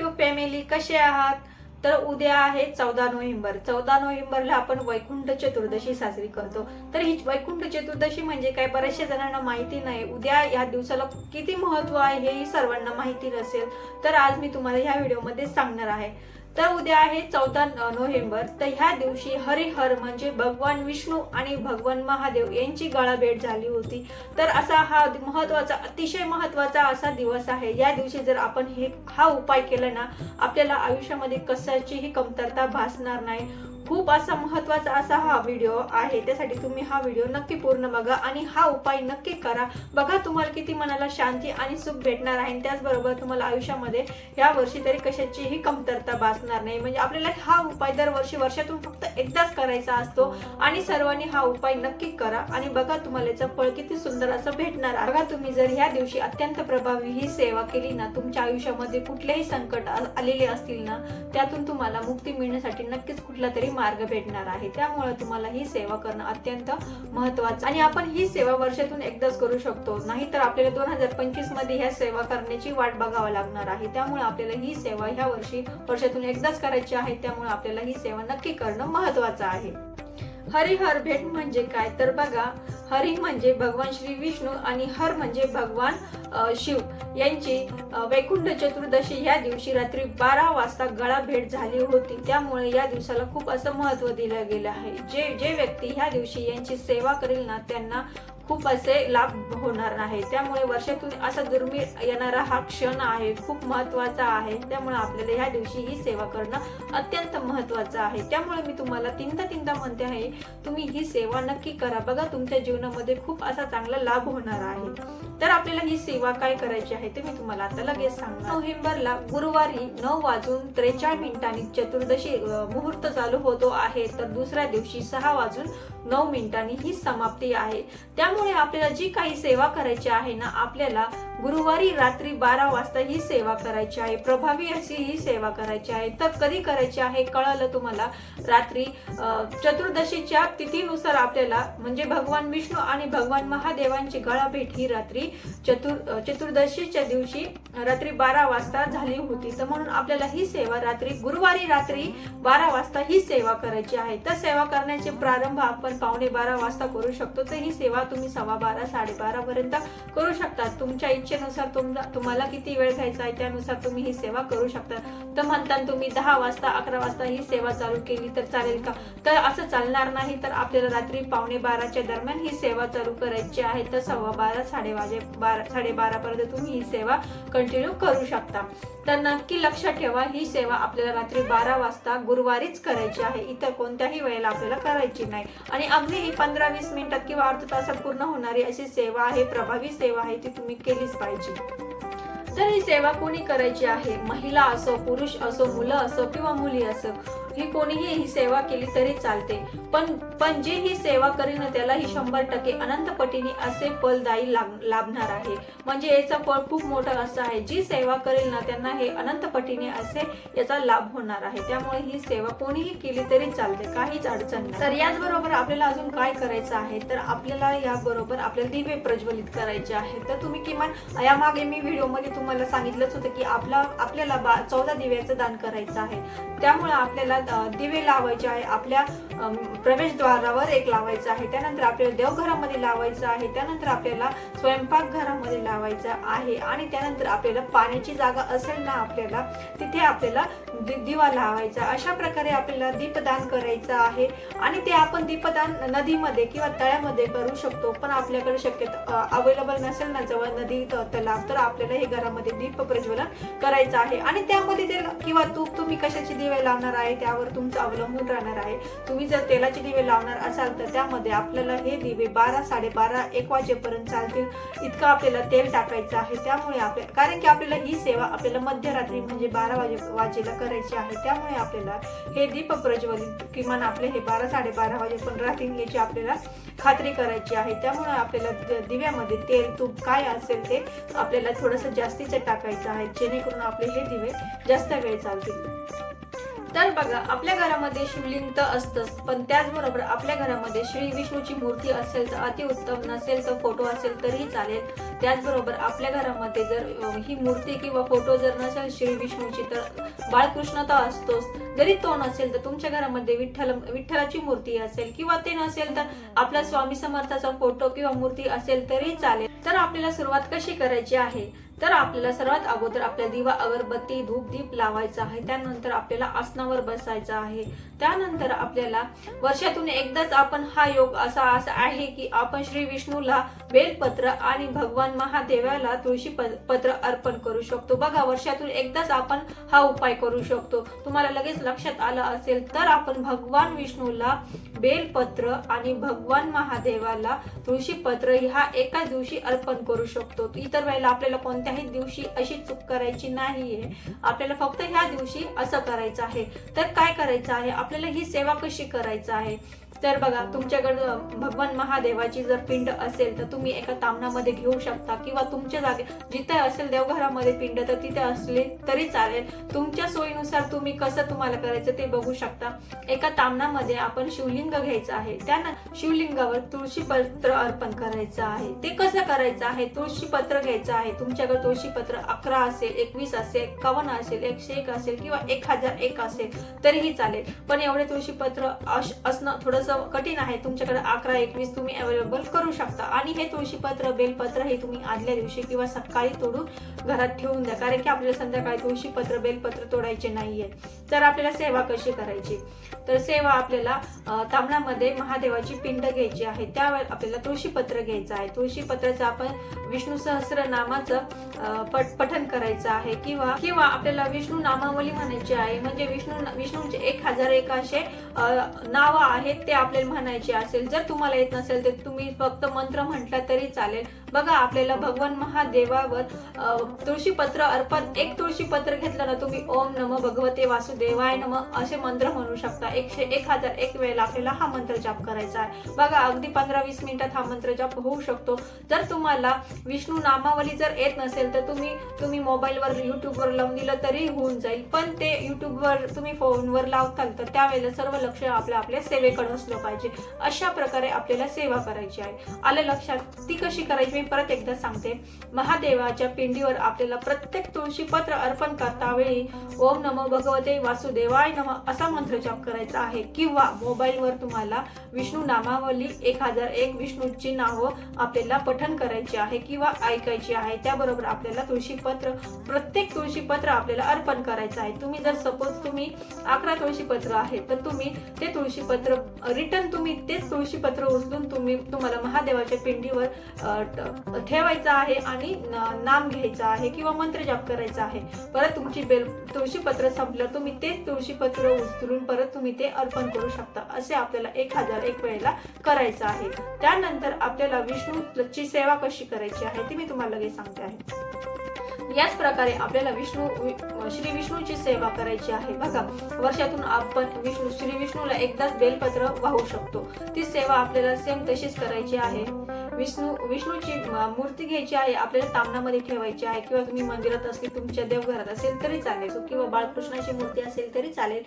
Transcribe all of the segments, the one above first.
YouTube family कसे आहात? तर उद्या आहे चौदा नोव्हेंबर. चौदा नोव्हेंबरला आपण वैकुंठ चतुर्दशी साजरी करतो. तर ही वैकुंठ चतुर्दशी म्हणजे काय? बऱ्याचशा जणांना माहिती नाही. उद्या या दिवसाला किती महत्त्व आहे हेही सर्वांना माहिती नसेल. तर आज मी तुम्हाला ह्या व्हिडिओमध्ये सांगणार आहे. तर उद्या आहे चौदा नोव्हेंबर. तर ह्या दिवशी हरिहर म्हणजे भगवान विष्णू आणि भगवान महादेव यांची गळाभेट झाली होती. तर असा हा महत्त्वाचा अतिशय महत्त्वाचा असा दिवस आहे. या दिवशी जर आपण हे हा उपाय केला ना आपल्याला आयुष्यामध्ये कशाचीही कमतरता भासणार नाही. खूप असा महत्त्वाचा असा हा व्हिडिओ आहे. त्यासाठी तुम्ही हा व्हिडिओ नक्की पूर्ण बघा आणि हा उपाय नक्की करा. बघा तुम्हाला किती मनाला शांती आणि सुख भेटणार आहे आणि त्याचबरोबर तुम्हाला आयुष्यामध्ये या वर्षी तरी कशाचीही कमतरता भासणार नाही. म्हणजे आपल्याला हा उपाय दरवर्षी वर्षातून फक्त एकदाच करायचा असतो आणि सर्वांनी हा उपाय नक्की करा आणि बघा तुम्हाला याचं फळ किती सुंदर असं भेटणार आहे. बघा तुम्ही जर ह्या दिवशी अत्यंत प्रभावी ही सेवा केली ना तुमच्या आयुष्यामध्ये कुठलेही संकट आ- आलेले असतील ना त्यातून तुम्हाला मुक्ती मिळण्यासाठी नक्कीच कुठला तरी मार्ग भेटणार आहे. त्यामुळे तुम्हाला ही सेवा करणं अत्यंत महत्वाचं. आणि आपण ही सेवा वर्षातून एकदाच करू शकतो. नाहीतर आपल्याला दोन हजार पंचवीसमध्ये ह्या सेवा करण्याची वाट बघावं लागणार आहे. त्यामुळे आपल्याला ही सेवा ह्या वर्षी वर्षातून एकदाच करायची आहे. त्यामुळे आपल्याला ही सेवा नक्की करणं महत्वाचं आहे. हरिहर भेट म्हणजे काय? तर बघा हरी म्हणजे भगवान श्री विष्णू आणि हर म्हणजे भगवान शिव. यांची वैकुंठ चतुर्दशी या दिवशी रात्री बारा वाजता गळा भेट झाली होती. त्यामुळे या दिवसाला खूप असं महत्त्व दिलं गेलं आहे. जे जे व्यक्ती ह्या दिवशी यांची सेवा करेल ना त्यांना खूप असे लाभ होणार नाही त्यामुळे वर्षातून असा दुर्मिळ येणारा हा क्षण आहे खूप महत्त्वाचा आहे. त्यामुळे आपल्याला ह्या दिवशी ही सेवा करणं अत्यंत महत्वाचं आहे. त्यामुळे मी तुम्हाला तीनदा तीनदा म्हणते आहे तुम्ही ही सेवा नक्की करा. बघा तुमच्या जीवनामध्ये खूप असा चांगला लाभ होणार आहे. तर आपल्याला ही सेवा काय करायची आहे ते मी तुम्हाला आता लगेच सांगणार. नोव्हेंबरला गुरुवारी नऊ वाजून त्रेचाळीस मिनिटांनी चतुर्दशी मुहूर्त चालू होतो आहे. तर दुसऱ्या दिवशी सहा वाजून नऊ मिनिटांनी ही समाप्ती आहे. त्यामुळे त्यामुळे आपल्याला जी काही सेवा करायची आहे ना आपल्याला गुरुवारी रात्री बारा वाजता ही सेवा करायची आहे. प्रभावी अशी ही सेवा करायची आहे. तर कधी करायची आहे कळालं तुम्हाला? रात्री चतुर्दशीच्या तिथीनुसार आपल्याला म्हणजे भगवान विष्णू आणि भगवान महादेवांची गळाभेट ही रात्री चतुर चतुर्दशीच्या दिवशी रात्री बारा वाजता झाली होती. तर म्हणून आपल्याला ही सेवा रात्री गुरुवारी रात्री बारा वाजता ही सेवा करायची आहे. तर सेवा करण्याचे प्रारंभ आपण पावणे बारा वाजता करू शकतो. तर ही सेवा तुम्ही सव्वा बारा साडेबारा पर्यंत करू शकता. तुमच्या इच्छेनुसार तुमचा तुम्हाला किती वेळ घ्यायचा आहे त्यानुसार तुम्ही ही सेवा करू शकता. तर म्हणताना तुम्ही दहा वाजता अकरा वाजता ही सेवा चालू केली तर चालेल का? तर असं चालणार नाही तर आपल्याला रात्री पावणे बाराच्या दरम्यान ही सेवा चालू करायची आहे. तर सव्वा बारा साडे वाजे बारा साडेबारा पर्यंत तुम्ही ही सेवा कंटिन्यू करू शकता. तर नक्की लक्षात ठेवा ही सेवा आपल्याला रात्री बारा वाजता गुरुवारीच करायची आहे. इतर कोणत्याही वेळेला आपल्याला करायची नाही. आणि अगदी ही पंधरा वीस मिनिटात किंवा अर्ध तासात पूर्ण होणारी अशी सेवा आहे प्रभावी सेवा आहे ती तुम्ही केलीच पाहिजे. तर ही सेवा कोणी करायची आहे? महिला असो पुरुष असो मुलं असो किंवा मुली असो ही कोणीही ही सेवा केली तरी चालते. पण पण जे ही सेवा करेल ना त्याला ही शंभर टक्के अनंत पटीने असे फलदायी लाभ- लाभणार आहे. म्हणजे याचा फळ खूप मोठं असं आहे. जी सेवा करेल ना त्यांना हे अनंत पटीने असे याचा लाभ होणार आहे. त्यामुळे ही सेवा कोणीही केली तरी चालते. काहीच अडचण नाही. तर याचबरोबर आपल्याला अजून काय करायचं आहे? तर आपल्याला याबरोबर आपल्याला दिवे प्रज्वलित करायचे आहे तर तुम्ही किमान यामागे मी व्हिडिओमध्ये तुम्हाला सांगितलंच होतं की आपला आपल्याला बा चौदा दिव्याचं दान करायचं आहे. त्यामुळे आपल्याला दिवे लावायचे आहे आपल्या प्रवेशद्वारावर एक लावायचं आहे. त्यानंतर आपल्याला देवघरामध्ये लावायचं आहे त्यानंतर आपल्याला स्वयंपाकघरामध्ये लावायचा लावायचं आहे आणि त्यानंतर आपल्याला पाण्याची जागा असेल ना आपल्याला तिथे आपल्याला दि- दिवा लावायचा. अशा प्रकारे आपल्याला दीपदान करायचं आहे आणि ते आपण दीपदान नदीमध्ये किंवा तळ्यामध्ये करू शकतो. पण आपल्याकडे शक्यतो अवेलेबल नसेल ना जवळ नदी तलाव तर आपल्याला हे घरामध्ये दीप प्रज्वलन करायचं आहे. आणि त्यामध्ये ते किंवा तूप तुम्ही कशाचे दिवे लावणार आहे त्या त्यावर तुमचं अवलंबून राहणार आहे. तुम्ही जर तेलाचे दिवे लावणार असाल तर त्यामध्ये आपल्याला हे दिवे बारा साडेबारा एक वाजेपर्यंत चालतील. इतकं आपल्याला तेल टाकायचं आहे. त्यामुळे आपल्या कारण की आपल्याला ही सेवा आपल्याला मध्यरात्री म्हणजे बारा वाजे वाजेला करायची आहे. त्यामुळे आपल्याला हे दीप प्रज्वलित किमान आपले हे बारा साडेबारा वाजेपर्यंत राहतील याची आपल्याला खात्री करायची आहे. त्यामुळे आपल्याला दिव्यामध्ये तेल तूप काय असेल ते आपल्याला थोडंसं जास्तीचं टाकायचं आहे. जेणेकरून आपले हे दिवे जास्त वेळ चालतील. तर बघा आपल्या घरामध्ये शिवलिंग तर असतंच पण त्याचबरोबर आपल्या घरामध्ये श्री विष्णूची मूर्ती असेल तर अतिउत्तम नसेल तर फोटो असेल तरीही चालेल. त्याचबरोबर आपल्या घरामध्ये जर ही मूर्ती किंवा फोटो जर नसेल श्री विष्णूची तर बाळकृष्ण तर असतोच. जरी तो नसेल तर तुमच्या घरामध्ये विठ्ठल विठ्ठलाची मूर्ती असेल किंवा ते नसेल तर आपला स्वामी समर्थाचा फोटो किंवा मूर्ती असेल तरी चालेल. तर आपल्याला सुरुवात कशी करायची आहे? तर आपल्याला सर्वात अगोदर आपल्या दिवा अगरबत्ती धूप दीप लावायचा आहे. त्यानंतर आपल्याला आसनावर बसायचं आहे. त्यानंतर आपल्याला वर्षातून एकदाच आपण हा योग असा असा आहे की आपण श्री विष्णूला बेलपत्र आणि भगवान महादेवाला तुळशी पत्र अर्पण करू शकतो. बघा वर्षातून एकदाच आपण हा उपाय करू शकतो. तुम्हाला लगेच लक्षात आलं असेल तर आपण भगवान विष्णूला बेलपत्र आणि भगवान महादेवाला तुळशी पत्र ह्या एका दिवशी अर्पण करू शकतो. इतर वेळेला आपल्याला कोणत्याही दिवशी अशी चूक करायची नाहीये. आपल्याला फक्त ह्या दिवशी असं करायचं आहे. तर काय करायचं आहे? आपल्याला ही सेवा कशी करायचं आहे? तर बघा तुमच्याकडं भगवान महादेवाची जर पिंड असेल तर तुम्ही एका तामणामध्ये घेऊ शकता किंवा तुमच्या जागे जिथे असेल देवघरामध्ये पिंड तर तिथे असले तरी चालेल. तुमच्या सोयीनुसार तुम्ही कसं तुम्हाला करायचं ते बघू शकता. एका तामणामध्ये आपण शिवलिंग घ्यायचं आहे. त्यानं शिवलिंगावर तुळशी पत्र अर्पण करायचं आहे. ते कसं करायचं आहे? तुळशी पत्र घ्यायचं आहे. तुमच्याकडे तुळशी पत्र अकरा असेल एकवीस असेल एकावन्न असेल एकशे एक असेल किंवा एक हजार एक असेल तरीही चालेल. पण एवढे तुळशी पत्र असणं थोडंसं कठीण आहे तुमच्याकडे अकरा एकवीस तुम्ही अवेलेबल करू शकता. आणि हे तुळशी पत्र बेलपत्र हे तुम्ही आदल्या दिवशी किंवा सकाळी तोडून घरात ठेवून द्या. कारण की आपल्याला संध्याकाळी तुळशी पत्र बेलपत्र तोडायचे नाहीये. तर आपल्याला सेवा कशी करायची? तर सेवा आपल्याला तांबणामध्ये महादेवाची पिंड घ्यायची आहे. त्यावेळेस आपल्याला तुळशी पत्र घ्यायचं आहे. तुळशीपत्राचं आपण विष्णू सहस्र नामाचं पठ- पठन करायचं आहे. किंवा किंवा आपल्याला विष्णू नामावली म्हणायची आहे. म्हणजे विष्णू विष्णूचे एक हजार एक असे नाव आहेत. त्या आपल्याला म्हणायचे असेल जर तुम्हाला येत नसेल तर तुम्ही फक्त मंत्र म्हटला तरी चालेल. बघा आपल्याला भगवान महादेवावर तुळशी पत्र अर्पण एक तुळशी पत्र घेतलं ना तुम्ही ओम नम भगवते वासुदेवाय नम असे मंत्र म्हणू शकता. एकशे एक हजार एक वेळेला आपल्याला हा मंत्र जाप करायचा आहे. बघा अगदी पंधरा वीस मिनिटात हा मंत्र जाप होऊ शकतो. जर तुम्हाला विष्णू नामावली जर येत नसेल तर तुम्ही तुम्ही मोबाईलवर युट्यूबवर लावून दिलं तरी होऊन जाईल. पण ते युट्यूबवर तुम्ही फोनवर लावताल तर त्यावेळेला सर्व लक्ष आपल्या आपल्या सेवेकडे असलं पाहिजे. अशा प्रकारे आपल्याला सेवा करायची आहे. आलं लक्षात? ती कशी करायची? मी परत एकदा सांगते. महादेवाच्या पिंडीवर आपल्याला प्रत्येक तुळशी पत्र अर्पण करता वेळी ओम नमो भगवते वासुदेवाय नम असा मंत्र जप करायचा आहे. किंवा मोबाईलवर तुम्हाला विष्णू नामावली एक हजार एक विष्णूची नावं आपल्याला पठन करायची आहे किंवा ऐकायची आहे. त्याबरोबर आपल्याला तुळशी पत्र प्रत्येक तुळशी पत्र आपल्याला अर्पण करायचं आहे. तुम्ही जर सपोज तुम्ही अकरा तुळशी पत्र आहे तर तुम्ही ते तुळशी पत्र रिटर्न तुम्ही तेच तुळशी पत्र उचलून तुम्ही तुम्हाला महादेवाच्या पिंडीवर ठेवायचा आहे आणि नाम घ्यायचं आहे किंवा मंत्र जाप करायचा आहे. परत तुमची बेल तुळशी पत्र संपलं तुम्ही तेच तुळशी पत्र उचलून परत तुम्ही ते अर्पण करू शकता असे आपल्याला एक हजार एक वेळेला करायचं आहे. त्यानंतर आपल्याला विष्णूची सेवा कशी करायची आहे ती मी तुम्हाला लगेच सांगते आहे. याच प्रकारे आपल्याला विष्णू श्री विष्णूची सेवा करायची आहे. बघा वर्षातून आपण विष्णू श्री विष्णूला एकदाच बेलपत्र वाहू शकतो. ती सेवा आपल्याला सेम तशीच करायची आहे. विष्णू विष्णूची मूर्ती घ्यायची आहे आपल्याला तामणामध्ये ठेवायची आहे किंवा तुम्ही मंदिरात असली तुमच्या देवघरात असेल तरी चालेल. किंवा बाळकृष्णाची मूर्ती असेल तरी चालेल.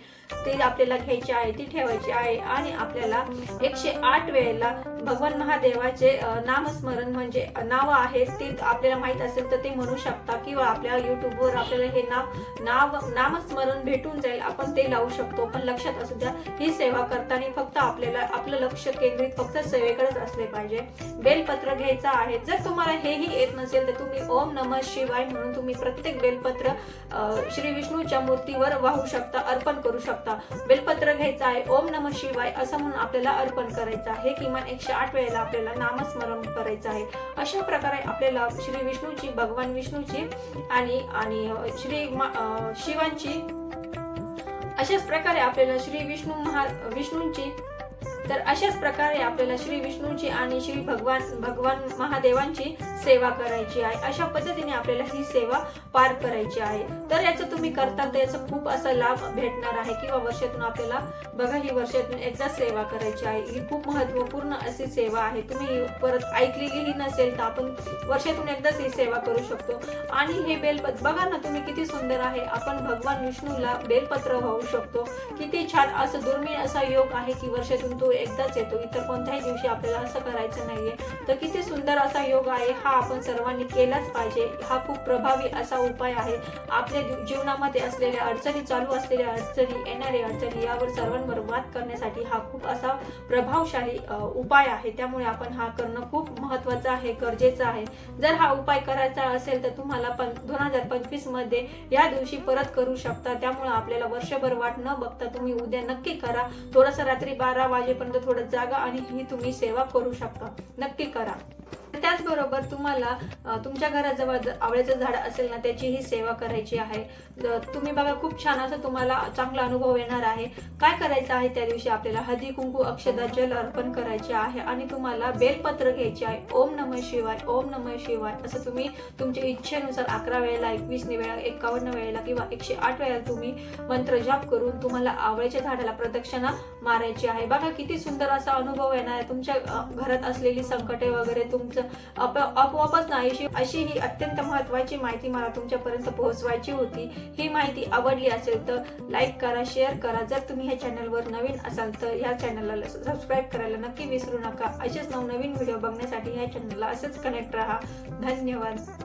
ती आपल्याला घ्यायची आहे ती ठेवायची आहे. आणि आपल्याला एकशे आठ वेळेला भगवान महादेवाचे नामस्मरण म्हणजे नाव आहेत ते आपल्याला माहीत असेल तर ते म्हणू शकता किंवा आपल्या युट्यूबवर आपल्याला हे नाव नाव नामस्मरण भेटून जाईल आपण ते लावू शकतो. पण लक्षात असू द्या ही सेवा करताना फक्त आपल्याला आपलं लक्ष केंद्रित फक्त सेवेकडेच असले पाहिजे. बेलपत्र घ्यायचं आहे. जर तुम्हाला हेही येत नसेल तर तुम्ही ओम नम शिवाय म्हणून तुम्ही प्रत्येक बेलपत्र श्री विष्णूच्या मूर्तीवर वाहू शकता अर्पण करू शकता. बेलपत्र घ्यायचं आहे ओम नम शिवाय असं म्हणून आपल्याला अर्पण करायचं आहे. किमान एकशे आठ वेळेला आपल्याला नामस्मरण करायचं आहे. अशा प्रकारे आपल्याला श्री विष्णूची भगवान विष्णूची आणि आणि श्री शिवांची अशाच प्रकारे आपल्याला श्री विष्णू महा विष्णूंची तर अशाच प्रकारे आपल्याला श्री विष्णूंची आणि श्री भगवान भगवान महादेवांची सेवा करायची आहे. अशा पद्धतीने आपल्याला ही सेवा पार करायची आहे. तर याचं तुम्ही करता तर याचा खूप असा लाभ भेटणार आहे किंवा वर्षातून आपल्याला बघा ही वर्षातून एकदा सेवा करायची आहे. ही खूप महत्त्वपूर्ण अशी सेवा आहे. तुम्ही परत ऐकलेलीही नसेल तर आपण वर्षातून एकदाच ही सेवा करू शकतो. आणि हे बेलपत्र बघा ना तुम्ही किती सुंदर आहे. आपण भगवान विष्णूला बेलपत्र वाहू शकतो. किती छान असं दुर्मिळ असा योग आहे की वर्षातून तो एकदाच येतो. इतर कोणत्याही दिवशी आपल्याला असं करायचं नाहीये. तर किती सुंदर असा योग आहे. हा आपण सर्वांनी केलाच पाहिजे. हा खूप प्रभावी असा उपाय आहे. आपल्या जीवनामध्ये असलेल्या अडचणी चालू असलेल्या अडचणी येणाऱ्या अडचणी यावर सर्वांवर मात करण्यासाठी हा खूप असा प्रभावशाली उपाय आहे. त्यामुळे आपण हा करणं खूप महत्वाचं आहे गरजेचं आहे. जर हा उपाय करायचा असेल तर तुम्हाला पण दोन हजार पंचवीसमध्ये या दिवशी परत करू शकता. त्यामुळे आपल्याला वर्षभर वाट न बघता तुम्ही उद्या नक्की करा. थोडंसं रात्री बारा वाजेपर्यंत थोडं जागा आणि ही तुम्ही सेवा करू शकता. नक्की करा. त्याचबरोबर तुम्हाला तुमच्या घराजवळ आवळ्याचं झाड असेल ना त्याचीही सेवा करायची आहे. तुम्ही बघा खूप छान असं तुम्हाला चांगला अनुभव येणार आहे. काय करायचं आहे त्या दिवशी आपल्याला? हदी कुंकू अक्षदा जल अर्पण करायचे आहे आणि तुम्हाला बेलपत्र घ्यायचे आहे. ओम नम शिवाय ओम नम शिवाय. असं तुम्ही तुमच्या इच्छेनुसार अकरा वेळेला एकवीस वेळा एकावन्न वेळेला किंवा एकशे आठ वेळेला तुम्ही मंत्र जाप करून तुम्हाला आवळ्याच्या झाडाला प्रदक्षिणा मारायची आहे. बघा किती सुंदर असा अनुभव येणार आहे. तुमच्या घरात असलेली संकटे वगैरे तुमचं आप- आपोआपच नाहीशी अशी ही अत्यंत महत्वाची माहिती मला तुमच्यापर्यंत पोहोचवायची होती. ही माहिती आवडली असेल तर लाईक करा शेअर करा. जर तुम्ही ह्या चॅनलवर नवीन असाल तर ह्या चॅनलला सबस्क्राईब करायला नक्की विसरू नका. असेच नवनवीन व्हिडिओ बघण्यासाठी ह्या चॅनलला असंच कनेक्ट राहा. धन्यवाद.